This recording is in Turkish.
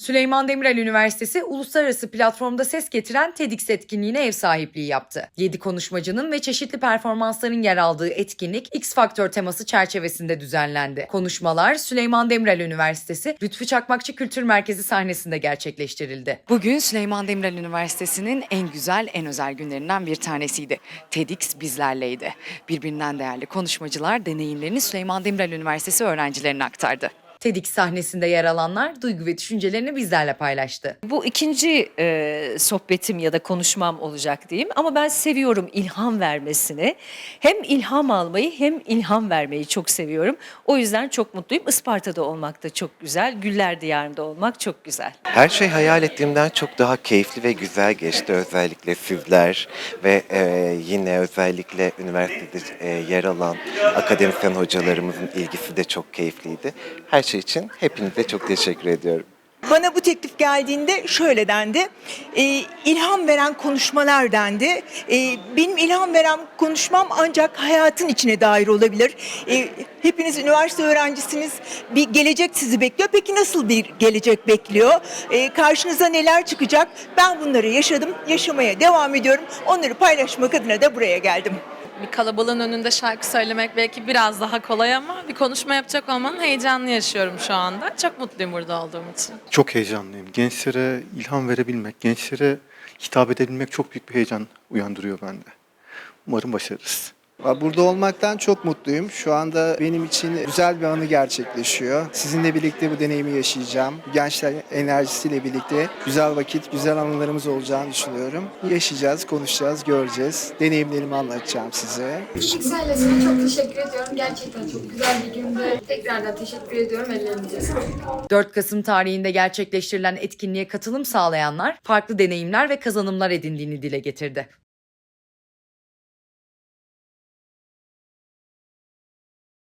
Süleyman Demirel Üniversitesi uluslararası platformda ses getiren TEDx etkinliğine ev sahipliği yaptı. 7 konuşmacının ve çeşitli performansların yer aldığı etkinlik X Faktör teması çerçevesinde düzenlendi. Konuşmalar Süleyman Demirel Üniversitesi Lütfü Çakmakçı Kültür Merkezi sahnesinde gerçekleştirildi. Bugün Süleyman Demirel Üniversitesi'nin en güzel, en özel günlerinden bir tanesiydi. TEDx bizlerleydi. Birbirinden değerli konuşmacılar deneyimlerini Süleyman Demirel Üniversitesi öğrencilerine aktardı. TEDx sahnesinde yer alanlar duygu ve düşüncelerini bizlerle paylaştı. Bu ikinci e, sohbetim ya da konuşmam olacak diyeyim ama ben seviyorum ilham vermesini. Hem ilham almayı hem ilham vermeyi çok seviyorum. O yüzden çok mutluyum. Isparta'da olmak da çok güzel. Güller Diyarı'nda olmak çok güzel. Her şey hayal ettiğimden çok daha keyifli ve güzel geçti. Özellikle sizler ve e, yine özellikle üniversitede e, yer alan akademisyen hocalarımızın ilgisi de çok keyifliydi. Her şey için hepinize çok teşekkür ediyorum. Bana bu teklif geldiğinde şöyle dendi. E, ilham veren konuşmalar dendi. E, benim ilham veren konuşmam ancak hayatın içine dair olabilir. E, hepiniz üniversite öğrencisiniz. Bir gelecek sizi bekliyor. Peki nasıl bir gelecek bekliyor? E, karşınıza neler çıkacak? Ben bunları yaşadım. Yaşamaya devam ediyorum. Onları paylaşmak adına da buraya geldim. Bir kalabalığın önünde şarkı söylemek belki biraz daha kolay ama bir konuşma yapacak olmanın heyecanını yaşıyorum şu anda. Çok mutluyum burada olduğum için. Çok heyecanlıyım. Gençlere ilham verebilmek, gençlere hitap edebilmek çok büyük bir heyecan uyandırıyor bende. Umarım başarırız. Burada olmaktan çok mutluyum. Şu anda benim için güzel bir anı gerçekleşiyor. Sizinle birlikte bu deneyimi yaşayacağım. Gençler enerjisiyle birlikte güzel vakit, güzel anılarımız olacağını düşünüyorum. Yaşayacağız, konuşacağız, göreceğiz. Deneyimlerimi anlatacağım size. X ailesine çok teşekkür ediyorum. Gerçekten çok güzel bir günde. Tekrardan teşekkür ediyorum. Ellerinize sağlık. 4 Kasım tarihinde gerçekleştirilen etkinliğe katılım sağlayanlar farklı deneyimler ve kazanımlar edindiğini dile getirdi.